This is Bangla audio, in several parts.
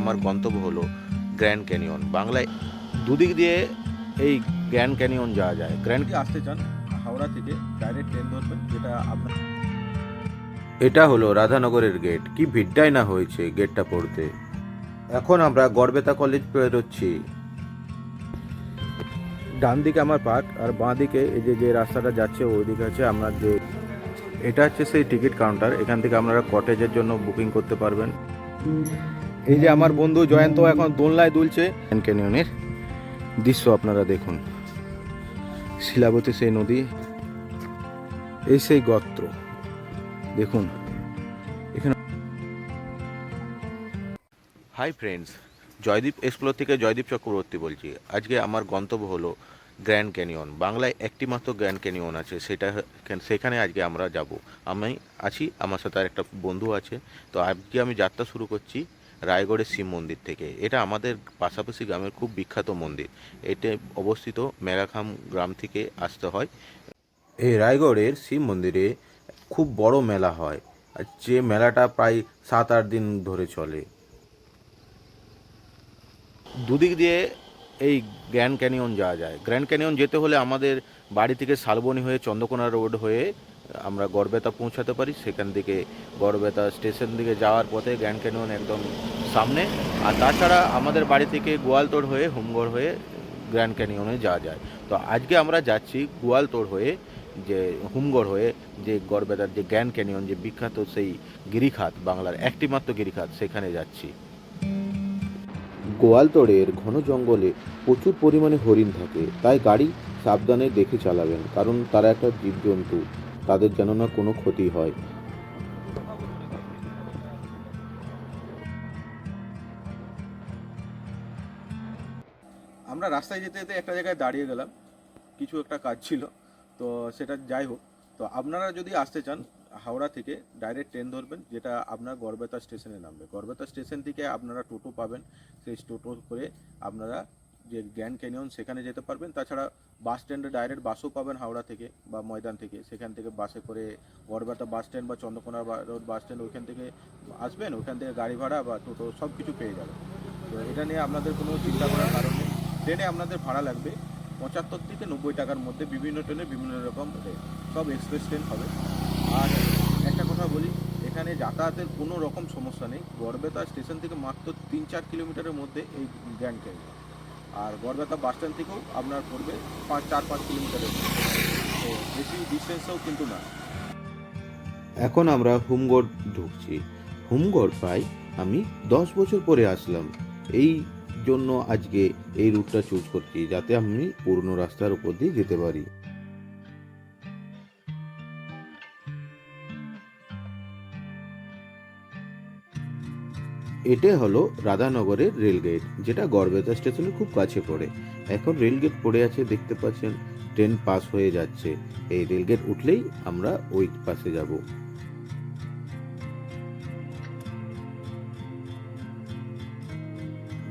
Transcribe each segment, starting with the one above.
আমার গন্তব্য হলো গ্র্যান্ড ক্যানিয়ন। বাংলায় দুদিক দিয়ে এই গ্র্যান্ড ক্যানিয়ন যাওয়া যায়। গ্র্যান্ড আসতে চান হাওড়া থেকে ডাইরেক্ট ট্রেন ধরবেন যেটা আপনার এটা হলো রাধানগরের গেট। কি ভিড়টাই না হয়েছে গেটটা পড়তে। এখন আমরা গড়বেতা কলেজ পেরোচ্ছি। ডান দিকে আমার পার্ক আর বাঁ দিকে এই যে যে রাস্তাটা যাচ্ছে ওই দিকে আছে আপনার যে এটা হচ্ছে সেই টিকিট কাউন্টার। এখান থেকে আপনারা কটেজের জন্য বুকিং করতে পারবেন। এই যে আমার বন্ধু জয়ন্ত এখন দোলনায় দুলছে। ক্যানিয়নের দৃশ্য আপনারা দেখুন। শিলাবতী সেই নদী এই সেই গত্র। দেখুন এখানে হাই ফ্রেন্ডস জয়দীপ এক্সপ্লোর থেকে জয়দীপ চক্রবর্তী বলছি। আজকে আমার গন্তব্য হলো গ্র্যান্ড ক্যানিয়ন বাংলায় একটি মাত্র গ্র্যান্ড ক্যানিয়ন আছে সেটা সেখানে আজকে আমরা যাব। আমি আছি আমার সাথে আর একটা বন্ধু আছে। তো আজকে আমি যাত্রা শুরু করছি রায়গড়ের শিব মন্দির থেকে। এটা আমাদের পাশাপাশি গ্রামের খুব বিখ্যাত মন্দির। এটা অবস্থিত মেগাখাম গ্রাম থেকে আসতে হয়। এই রায়গড়ের শিব মন্দিরে খুব বড় মেলা হয়। যে মেলাটা প্রায় সাত আট দিন ধরে চলে। দুদিক দিয়ে এই গ্র্যান্ড ক্যানিয়ন যাওয়া যায়। গ্র্যান্ড ক্যানিয়ন যেতে হলে আমাদের বাড়ি থেকে শালবনি হয়ে চন্দ্রকোনা রোড হয়ে আমরা গড়বেতা পৌঁছাতে পারি, সেখান থেকে গড়বেতা স্টেশন দিকে যাওয়ার পথে গ্র্যান্ড ক্যানিয়ন একদম সামনে। আর তাছাড়া আমাদের বাড়ি থেকে গোয়ালতোড় হয়ে হোমগড় হয়ে গ্র্যান্ড ক্যানিয়নে যাওয়া যায়। তো আজকে আমরা যাচ্ছি গোয়ালতোড় হয়ে যে হুমগড় হয়ে যে গড়বেতার যে গ্র্যান্ড ক্যানিয়ন যে বিখ্যাত সেই গিরিখাত, বাংলার একটি মাত্র গিরিখাত, সেখানে যাচ্ছি। গোয়ালতোড়ের ঘন জঙ্গলে প্রচুর পরিমাণে হরিণ থাকে, তাই গাড়ি সাবধানে দেখে চালাবেন, কারণ তারা একটা জীবজন্তু। তাদের যেন না কোনো ক্ষতি হয়। আমরা রাস্তায় যেতে যেতে একটা জায়গায় দাঁড়িয়ে গেলাম। কিছু একটা কাজ ছিল, তো সেটা যাই হোক। তো আপনারা যদি আসতে চান, হাওড়া থেকে ডাইরেক্ট ট্রেন ধরবেন, যেটা আপনার গড়বেতা স্টেশনে নামবে। গড়বেতা স্টেশন থেকে আপনারা টোটো পাবেন। সেই টোটো করে আপনারা যে গ্র্যান্ড ক্যানিয়ন, সেখানে যেতে পারবেন। তাছাড়া বাস স্ট্যান্ডে ডাইরেক্ট বাসও পাবেন হাওড়া থেকে বা ময়দান থেকে। সেখান থেকে বাসে করে গড়বেতা বাস স্ট্যান্ড বা চন্দ্রকোনা রোড বাস স্ট্যান্ড, ওইখান থেকে আসবেন। ওইখান থেকে গাড়ি ভাড়া বা টোটো সব কিছু পেয়ে যাবেন। তো এটা নিয়ে আপনাদের কোনো চিন্তা করার কারণ নেই। ট্রেনে আপনাদের ভাড়া লাগবে পঁচাত্তর থেকে নব্বই টাকার মধ্যে বিভিন্ন ট্রেনে বিভিন্ন রকম সব এক্সপ্রেস ট্রেন হবে। আর একটা কথা বলি, এখানে যাতায়াতের কোনো রকম সমস্যা নেই। গড়বেতা স্টেশন থেকে মাত্র তিন চার কিলোমিটারের মধ্যে এই গ্র্যান্ড ক্যানিয়ন। আর গড়বেতা বাস স্ট্যান্ড থেকেও আপনার পড়বে পাঁচ, চার, পাঁচ কিলোমিটারের তো বেশি ডিস্টেন্সও কিন্তু না। এখন আমরা হুমগড় ঢুকছি। হুমগড় প্রায় আমি দশ বছর পরে আসলাম। এই জন্য আজকে এই রুটটা চুজ করছি, যাতে আমি পুরনো রাস্তার উপর দিয়ে যেতে পারি। এটা হলো রাধানগরের রেলগেট, যেটা গড়বেতা স্টেশনের খুব কাছে পড়ে। এখন রেলগেট পড়ে আছে, দেখতে পাচ্ছেন, ট্রেন পাস হয়ে যাচ্ছে। এই রেলগেট উঠলেই আমরা ওই পাশে যাব।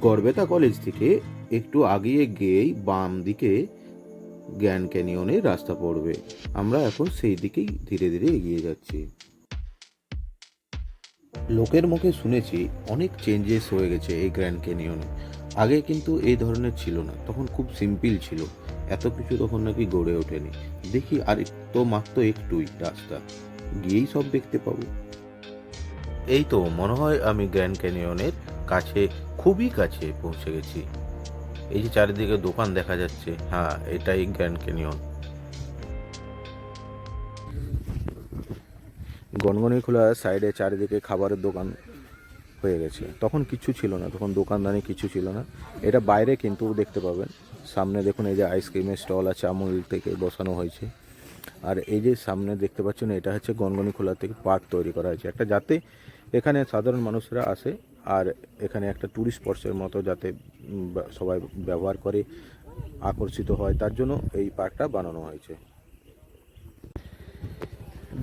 গড়বেতা কলেজ থেকে একটু আগিয়ে গিয়েই বাম দিকে গ্র্যান্ড ক্যানিয়নের রাস্তা পড়বে। আমরা এখন সেই দিকেই ধীরে ধীরে এগিয়ে যাচ্ছি। লোকের মুখে শুনেছি অনেক চেঞ্জেস হয়ে গেছে এই গ্র্যান্ড ক্যানিয়নে আগে কিন্তু এই ধরনের ছিল না, তখন খুব সিম্পল ছিল। এত কিছু তখন নাকি গড়ে ওঠেনি। দেখি আর তো মাত্র একটুই রাস্তা। গিয়েই সব দেখতে পাবো। এই তো মনে হয় আমি গ্র্যান্ড ক্যানিয়নের কাছে, খুবই কাছে পৌঁছে গেছি। এই যে চারিদিকে দোকান দেখা যাচ্ছে। হ্যাঁ এটাই গ্র্যান্ড ক্যানিয়ন গনগনি খোলা সাইডে চারিদিকে খাবারের দোকান হয়ে গেছে। তখন কিছু ছিল না, তখন দোকানদানি কিছু ছিল না। এটা বাইরে কিন্তু দেখতে পাবেন। সামনে দেখুন এই যে আইসক্রিমের স্টল আছে, আমুল থেকে বসানো হয়েছে। আর এই যে সামনে দেখতে পাচ্ছেন, এটা হচ্ছে গনগনি খোলা থেকে পার্ক তৈরি করা হয়েছে। একটা যাতে এখানে সাধারণ মানুষরা আসে আর এখানে একটা ট্যুরিস্ট স্পটসের মতো যাতে সবাই ব্যবহার করে, আকর্ষিত হয়। তার জন্য এই পার্কটা বানানো হয়েছে।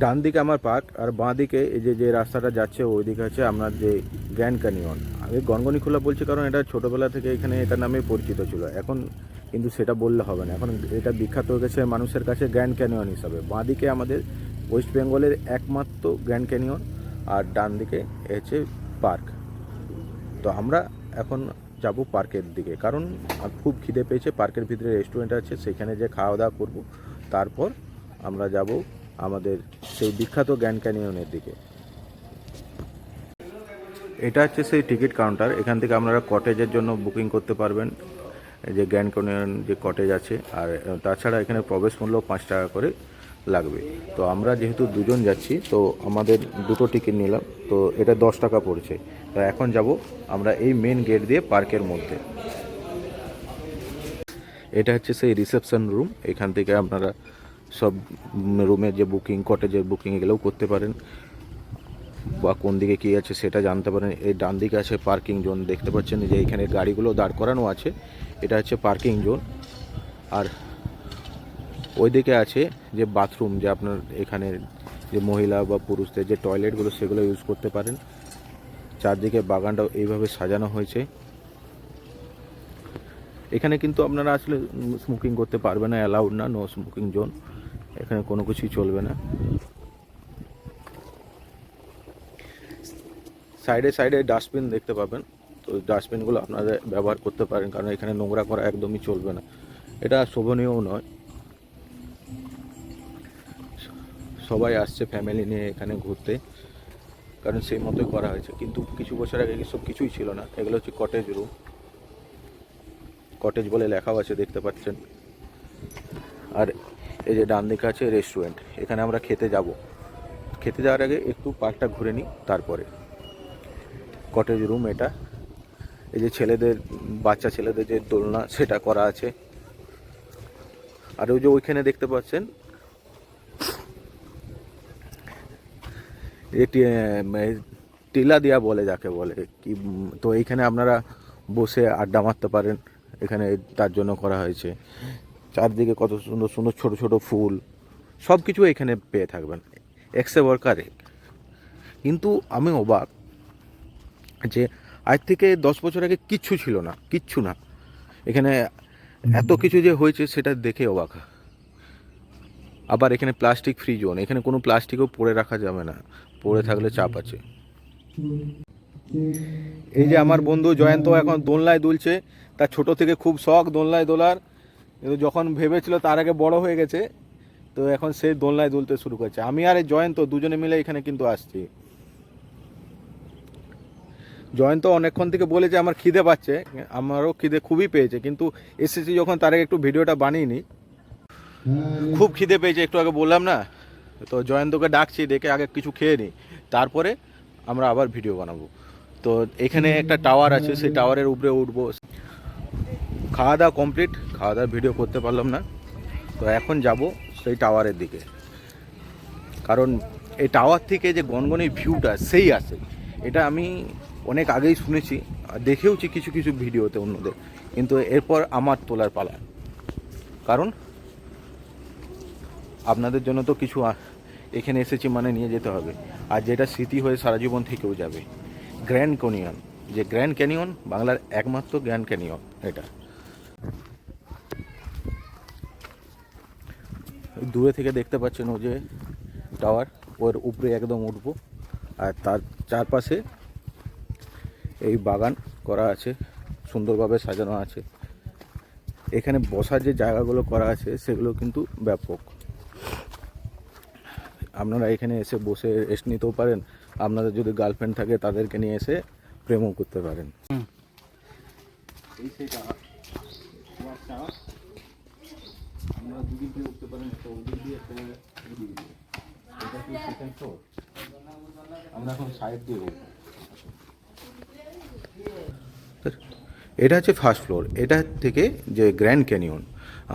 ডান দিকে আমার পার্ক আর বাঁ দিকে এই যে যে রাস্তাটা যাচ্ছে, ওই দিকে হচ্ছে আপনার যে গ্র্যান্ড ক্যানিয়ন। আমি গনগনি খোলা বলছি কারণ এটা ছোটোবেলা থেকে এখানে এটা নামে পরিচিত ছিল। এখন কিন্তু সেটা বললে হবে না। এখন এটা বিখ্যাত হয়ে গেছে মানুষের কাছে গ্র্যান্ড ক্যানিয়ন হিসাবে। বাঁ দিকে আমাদের ওয়েস্ট বেঙ্গলের একমাত্র গ্র্যান্ড ক্যানিয়ন আর ডান দিকে হচ্ছে পার্ক। তো আমরা এখন যাব পার্কের দিকে। কারণ খুব খিদে পেয়েছে, পার্কের ভিতরে রেস্টুরেন্ট আছে, সেখানে যে খাওয়া দাওয়া করব, তারপর আমরা যাব আমাদের সেই বিখ্যাত গ্র্যান্ড ক্যানিয়নের দিকে। এটা হচ্ছে সেই টিকিট কাউন্টার। এখান থেকে আপনারা কটেজের জন্য বুকিং করতে পারবেন। যে গ্র্যান্ড ক্যানিয়ন যে কটেজ আছে, আর তাছাড়া এখানে প্রবেশ মূল্য পাঁচ টাকা করে লাগবে। তো আমরা যেহেতু দুজন যাচ্ছি, তো আমাদের দুটো টিকিট নিলাম। তো এটা দশ টাকা পড়ছে। তো এখন যাব আমরা এই মেন গেট দিয়ে পার্কের মধ্যে। এটা হচ্ছে সেই রিসেপশন রুম। এখান থেকে আপনারা সব রুমের যে বুকিং কটেজের বুকিং এগুলোও করতে পারেন। বা কোন দিকে কী আছে সেটা জানতে পারেন। এই ডান দিকে আছে পার্কিং জোন, দেখতে পাচ্ছেন যে এখানে গাড়িগুলো দাঁড় করানো আছে। এটা হচ্ছে পার্কিং জোন। আর ওইদিকে আছে যে বাথরুম, যে আপনার এখানে যে মহিলা বা পুরুষদের যে টয়লেটগুলো সেগুলো ইউজ করতে পারেন। চারদিকে বাগানটাও এইভাবে সাজানো হয়েছে। এখানে কিন্তু আপনারা আসলে স্মোকিং করতে পারবে না, অ্যালাউড না, নো স্মোকিং জোন। এখানে কোনো কিছুই চলবে না। সাইডে সাইডে ডাস্টবিন দেখতে পাবেন। তো ডাস্টবিনগুলো আপনারা ব্যবহার করতে পারেন, কারণ এখানে নোংরা করা একদমই চলবে না। এটা শোভনীয়ও নয়। সবাই আসছে ফ্যামিলি নিয়ে এখানে ঘুরতে, কারণ সেই মতোই করা হয়েছে। কিন্তু কিছু বছর আগে এসব কিছুই ছিল না। এগুলো হচ্ছে কটেজ রুম কটেজ বলে লেখাও আছে, দেখতে পাচ্ছেন। আর এই যে ডান দিকে আছে রেস্টুরেন্ট এখানে আমরা খেতে যাব। খেতে যাওয়ার আগে একটু পার্কটা ঘুরে নিই, তারপরে। কটেজ রুম এটা। এই যে ছেলেদের, বাচ্চা ছেলেদের যে দোলনা, সেটা করা আছে। আর ওই যে ওইখানে দেখতে পাচ্ছেন এটি টিলা দিয়া বলে যাকে বলে। কি, তো এইখানে আপনারা বসে আড্ডা মারতে পারেন। এখানে তার জন্য করা হয়েছে। চারদিকে কত সুন্দর সুন্দর ছোট ছোট ফুল সব কিছু এখানে পেয়ে থাকবেন এক্সে ওয়ার্কারে কিন্তু আমি অবাক যে আজ থেকে দশ বছর আগে কিচ্ছু ছিল না কিচ্ছু না। এখানে এত কিছু যে হয়েছে সেটা দেখে অবাক। আবার এখানে প্লাস্টিক ফ্রি জোন এখানে কোনো প্লাস্টিকও পড়ে রাখা যাবে না পড়ে থাকলে চাপ আছে। এই যে আমার বন্ধু জয়ন্ত এখন দোলনায় দুলছে তার ছোট থেকে খুব শখ দোলনায় দোলার। কিন্তু যখন ভেবেছিল তার আগে বড় হয়ে গেছে, তো এখন সে দোলনায় দুলতে শুরু করছে। আমি আর এই জয়ন্ত দুজনে মিলে এখানে কিন্তু আসছি। জয়ন্ত অনেকক্ষণ থেকে বলেছে আমার খিদে পাচ্ছে। আমারও খিদে খুবই পেয়েছে, কিন্তু এসেছি যখন তার আগে একটু ভিডিওটা বানিয়ে নিই। খুব খিদে পেয়েছে, একটু আগে বললাম না? তো জয়ন্তকে ডাকছি, ডেকে আগে কিছু খেয়ে নিই। তারপরে আমরা আবার ভিডিও বানাবো। তো এখানে একটা টাওয়ার আছে, সেই টাওয়ারের উপরে উঠবো। খাওয়া দাওয়া কমপ্লিট খাওয়া দাওয়া ভিডিও করতে পারলাম না। তো এখন যাব সেই টাওয়ারের দিকে। কারণ এই টাওয়ার থেকে যে গনগনের ভিউটা সেই আসে এটা আমি অনেক আগেই শুনেছি, আর দেখেওছি কিছু কিছু ভিডিওতে অন্যদের। কিন্তু এরপর আমার তোলার পালা। কারণ আপনাদের জন্য তো কিছু এখানে এসেছি মানে নিয়ে যেতে হবে। আর যেটা স্মৃতি হয়ে সারা জীবন থেকেও যাবে। গ্র্যান্ড ক্যানিয়ন যে গ্র্যান্ড ক্যানিয়ন বাংলার একমাত্র গ্র্যান্ড ক্যানিয়ন এটা ওই দূরে থেকে দেখতে পাচ্ছেন ও যে টাওয়ার ওর উপরে একদম উঠবো। আর তার চারপাশে এই বাগান করা আছে সুন্দরভাবে সাজানো আছে। এখানে বসার যে জায়গাগুলো করা আছে সেগুলো কিন্তু ব্যাপক। আপনারা এখানে এসে বসে রেস্ট নিতেও পারেন। আপনাদের যদি গার্লফ্রেন্ড থাকে তাদেরকে নিয়ে এসে প্রেমও করতে পারেন। এই সেই টাওয়ার তোমার টাওয়ার দুদিক দিয়ে উঠতে পারেন একটা ওদিক দিয়ে একটা ওদিক দিয়ে এটা কি সেকেন্ড ফ্লোর আমরা এখন সাইড দিয়ে উঠবো এটা হচ্ছে ফার্স্ট ফ্লোর এটা থেকে যে গ্র্যান্ড ক্যানিয়ন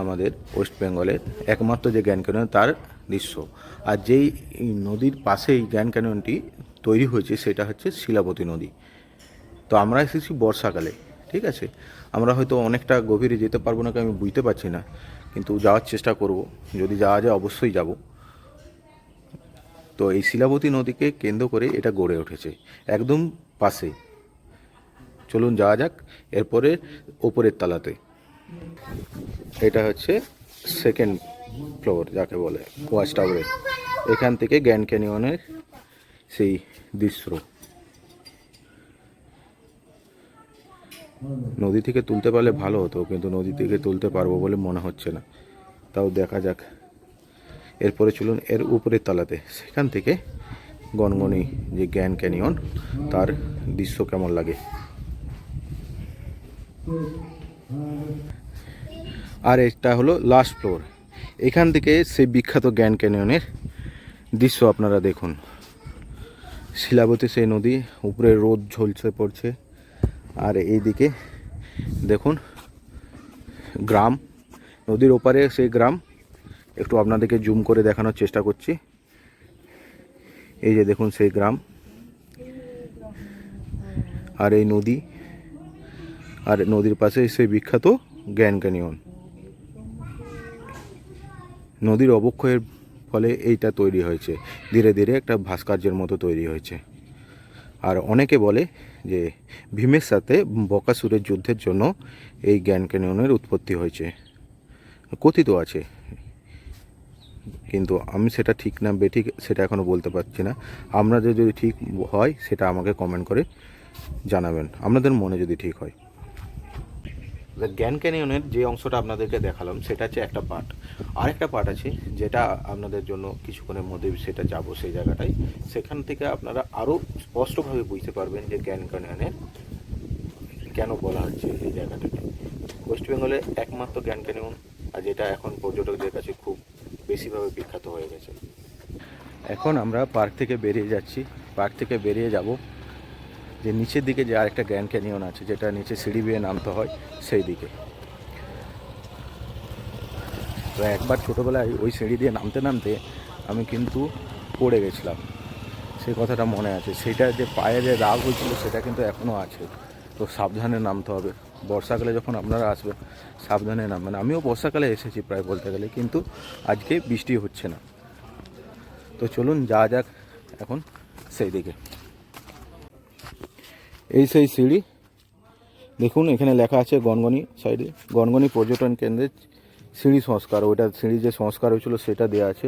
আমাদের ওয়েস্ট বেঙ্গলের একমাত্র যে গ্র্যান্ড ক্যানিয়ন তার দৃশ্য। আর যেই নদীর পাশেই গ্র্যান্ড ক্যানিয়নটি তৈরি হয়েছে, সেটা হচ্ছে শিলাবতী নদী। তো আমরা এসেছি বর্ষাকালে, ঠিক আছে? আমরা হয়তো অনেকটা গভীরে যেতে পারব না আমি বুঝতে পারছি না। কিন্তু যাওয়ার চেষ্টা করব। যদি যাওয়া যায় অবশ্যই যাব। তো এই শিলাবতী নদীকে কেন্দ্র করে এটা গড়ে উঠেছে, একদম পাশে। চলুন যাওয়া যাক, এরপরে ওপরের তালাতে। এটা হচ্ছে সেকেন্ড ফ্লোর যাকে বলে ওয়াচ টাওয়ারে এখান থেকে গ্র্যান্ড ক্যানিয়নের সেই দৃশ্য। নদী থেকে তুলতে পারলে ভালো হতো, কিন্তু নদী থেকে তুলতে পারব বলে মনে হচ্ছে না। তাও দেখা যাক। এরপরে চলুন এর উপরের তলাতে। সেখান থেকে গনগনি, যে জ্ঞান ক্যানিয়ন, তার দৃশ্য কেমন লাগে? আর এটা হলো লাস্ট ফ্লোর। এখান থেকে সেই বিখ্যাত জ্ঞান ক্যানিয়নের দৃশ্য আপনারা দেখুন। শিলাবতী সেই নদী, উপরে রোদ ঝলসে পড়ছে। আর এইদিকে দেখুন, গ্রাম, নদীর ওপারে সেই গ্রাম। একটু আপনাদেরকে জুম করে দেখানোর চেষ্টা করছি। এই যে দেখুন সেই গ্রাম। আর এই নদী, আর নদীর পাশে সেই বিখ্যাত জ্ঞান ক্যানিয়ন। নদীর অবক্ষয়ের ফলে এইটা তৈরি হয়েছে। ধীরে ধীরে একটা ভাস্কর্যের মতো তৈরি হয়েছে। আর অনেকে বলে যে ভীমের সাথে বকাসুরের যুদ্ধের জন্য এই জ্ঞান ক্যানিয়নের উৎপত্তি হয়েছে। কথিত আছে। কিন্তু আমি সেটা ঠিক না, বেঠিক সেটা এখনও বলতে পারছি না। আপনাদের যদি ঠিক হয়, সেটা আমাকে কমেন্ট করে জানাবেন। আপনাদের মনে যদি ঠিক হয়। জ্ঞান ক্যানিয়নের যে অংশটা আপনাদেরকে দেখালাম, সেটা হচ্ছে একটা পার্ট। আরেকটা পার্ট আছে, যেটা আপনাদের জন্য কিছুক্ষণের মধ্যে সেটা যাব সেই জায়গাটায়। সেখান থেকে আপনারা আরও স্পষ্টভাবে বুঝতে পারবেন যে জ্ঞান ক্যানিয়নের কেন বলা হচ্ছে এই জায়গাটাকে। ওয়েস্ট বেঙ্গলে একমাত্র জ্ঞান ক্যানিয়ন আর যেটা এখন পর্যটকদের কাছে খুব বেশিভাবে বিখ্যাত হয়ে গেছে। এখন আমরা পার্ক থেকে বেরিয়ে যাচ্ছি। পার্ক থেকে বেরিয়ে যাব। যে নিচের দিকে যে আরেকটা গ্র্যান্ড ক্যানিয়ন আছে, যেটা নিচে সিঁড়ি বেয়ে নামতে হয়, সেই দিকে। তো একবার ছোটোবেলায় ওই সিঁড়ি দিয়ে নামতে নামতে আমি কিন্তু পড়ে গেছিলাম। সেই কথাটা মনে আছে। সেটা যে পায়ে যে রাগ হয়েছিল, সেটা কিন্তু এখনও আছে। তো সাবধানে নামতে হবে। বর্ষাকালে যখন আপনারা আসবেন, সাবধানে নামবেন। আমিও বর্ষাকালে এসেছি প্রায় বলতে গেলে, কিন্তু আজকে বৃষ্টি হচ্ছে না। তো চলুন, যা যাক এখন সেই দিকে। এই সেই সিঁড়ি দেখুন, এখানে লেখা আছে গনগনি সাইডে। গনগনি পর্যটন কেন্দ্রের সিঁড়ি সংস্কার। ওইটা সিঁড়ি যে সংস্কার হয়েছিল, সেটা দেওয়া আছে।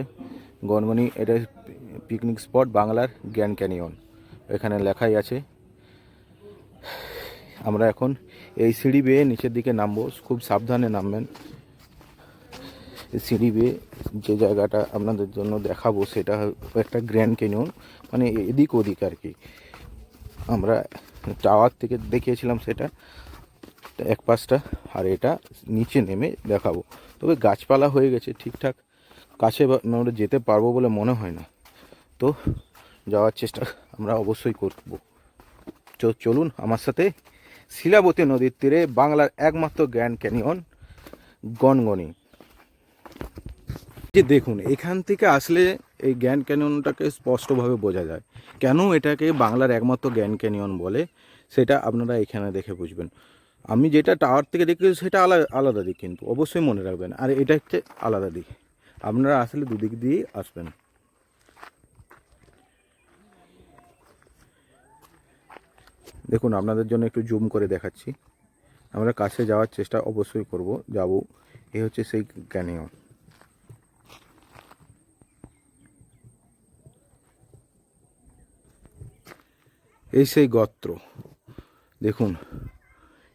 গনগনি এটা পিকনিক স্পট বাংলার জ্ঞান ক্যানিয়ন। এখানে লেখাই আছে। আমরা এখন এই সিঁড়ি বেয়ে নিচের দিকে নামবো। খুব সাবধানে নামবেন। সিঁড়ি বেয়ে যে জায়গাটা আপনাদের জন্য দেখাবো, সেটা একটা গ্র্যান্ড ক্যানিয়ন। মানে এদিক ওদিক আর কি। আমরা টাওয়ার থেকে দেখিয়েছিলাম সেটা। এক পাশটা আর এটা নিচে নেমে দেখাবো। তবে গাছপালা হয়ে গেছে ঠিকঠাক। কাছে আমরা যেতে পারব বলে মনে হয় না। তো যাওয়ার চেষ্টা আমরা অবশ্যই করব। তো চলুন আমার সাথে শিলাবতী নদীর তীরে বাংলার একমাত্র গ্র্যান্ড ক্যানিয়ন গনগনি। যে দেখুন, এখান থেকে আসলে এই গ্র্যান্ড ক্যানিয়নটাকে স্পষ্টভাবে বোঝা যায়। কেন এটাকে বাংলার একমাত্র গ্র্যান্ড ক্যানিয়ন বলে, সেটা আপনারা এখানে দেখে বুঝবেন। আমি যেটা টাওয়ার থেকে দেখেছি, সেটা আলাদা আলাদা দিক কিন্তু, অবশ্যই মনে রাখবেন। আর এটা হচ্ছে আলাদা দিক। আপনারা আসলে দুদিক দিয়েই আসবেন। দেখুন, আপনাদের জন্য একটু জুম করে দেখাচ্ছি। আমরা কাছে যাওয়ার চেষ্টা অবশ্যই করব, যাব। এই হচ্ছে সেই ক্যানিয়ন। এই সেই গত্র। দেখুন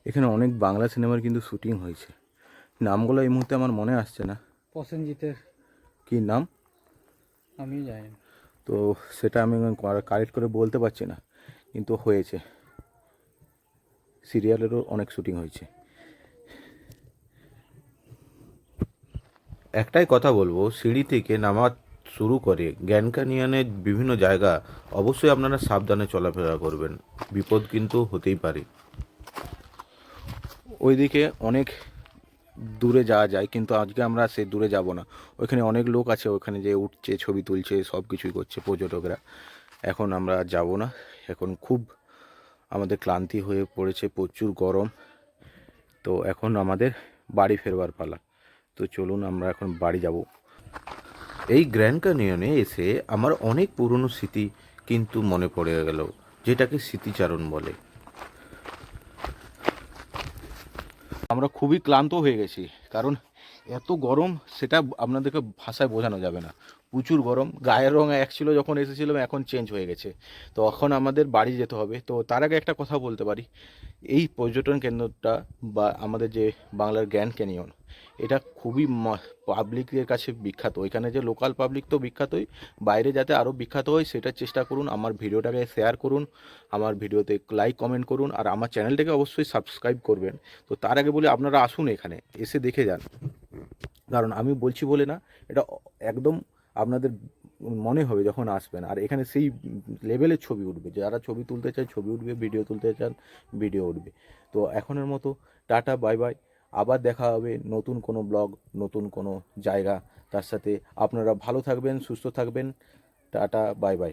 এখানে অনেক বাংলা সিনেমার কিন্তু শুটিং হয়েছে। নামগুলো এই মুহূর্তে আমার মনে আসছে না। প্রসেনজিতের কি নাম? আমি জানি তো সেটা আমি কারেক্ট করে বলতে পারছি না কিন্তু হয়েছে। সিরিয়ালেরও অনেক শুটিং হয়েছে। একটাই কথা বলব সিঁড়ি থেকে নামা শুরু করে জ্ঞান ক্যানিয়নের বিভিন্ন জায়গা অবশ্যই আপনারা সাবধানে চলাফেরা করবেন। বিপদ কিন্তু হতেই পারে। ওইদিকে অনেক দূরে যাওয়া যায়, কিন্তু আজকে আমরা সে দূরে যাব না। ওইখানে অনেক লোক আছে ওখানে যে উঠছে, ছবি তুলছে সব কিছুই করছে পর্যটকরা। এখন আমরা যাব না। এখন খুব আমাদের ক্লান্তি হয়ে পড়েছে, প্রচুর গরম। তো এখন আমাদের বাড়ি ফেরবার পালা। তো চলুন আমরা এখন বাড়ি যাব। এই গ্র্যান্ড ক্যানিয়নে এসে আমার অনেক পুরনো স্মৃতি কিন্তু মনে পড়ে গেল, যেটাকে স্মৃতিচারণ বলে। আমরা খুবই ক্লান্ত হয়ে গেছি, কারণ এত গরম সেটা আপনাদেরকে ভাষায় বোঝানো যাবে না। প্রচুর গরম। গায়ের রং এক ছিল যখন এসেছিলাম এখন চেঞ্জ হয়ে গেছে। তো এখন আমাদের বাড়ি যেতে হবে। তো তার আগে একটা কথা বলতে পারি। এই পর্যটন কেন্দ্রটা বা আমাদের যে বাংলার গ্র্যান্ড ক্যানিয়ন, এটা খুবই পাবলিকের কাছে বিখ্যাত। এখানে যে লোকাল পাবলিক তো বিখ্যাতই। বাইরে যাতে আরও বিখ্যাত হয়, সেটার চেষ্টা করুন। আমার ভিডিওটাকে শেয়ার করুন। আমার ভিডিওতে লাইক কমেন্ট করুন। আর আমার চ্যানেলটাকে অবশ্যই সাবস্ক্রাইব করবেন। তো তার আগে বলে, আপনারা আসুন এখানে। এসে দেখে যান। কারণ আমি বলছি বলে না, এটা একদম আপনাদের মনে হবে যখন আসবেন। আর এখানে সেই লেভেলের ছবি উঠবে, যারা ছবি তুলতে চায় ছবি উঠবে ভিডিও তুলতে চান ভিডিও উঠবে। তো এখনের মতো টাটা বাই বাই আবার দেখা হবে নতুন কোনো ব্লগ নতুন কোনো জায়গা। তার সাথে আপনারা ভালো থাকবেন, সুস্থ থাকবেন। Tata bye bye